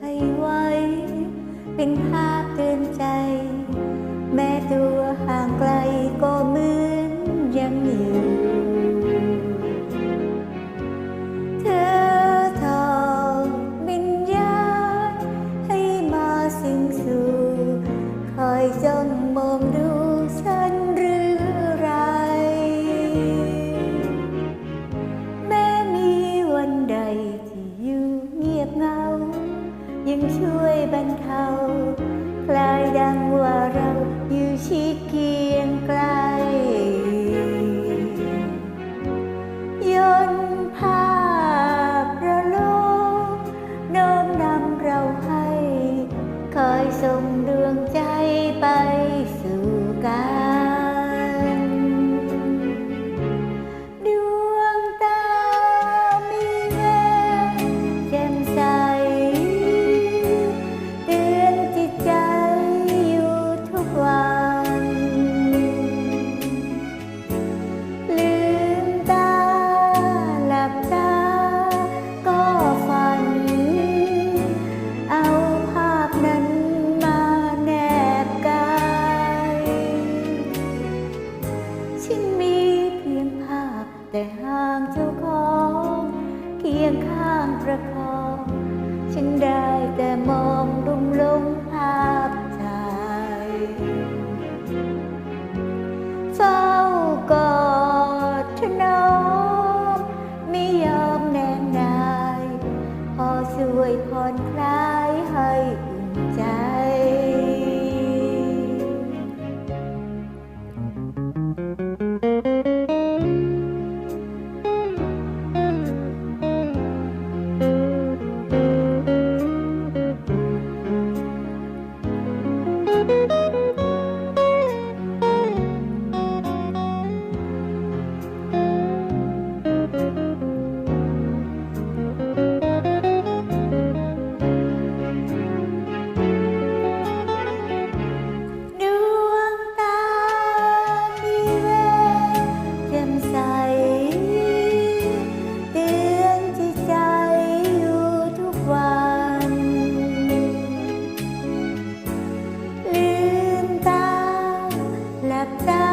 ให้ไว้ เป็นภาพเตือนใจ งช่วยบรรเทาคลายดังว่าเราอยู่ชิกี ข้างเจ้าของ เคียงข้างประคอง ฉันได้แต่มองรุมลง った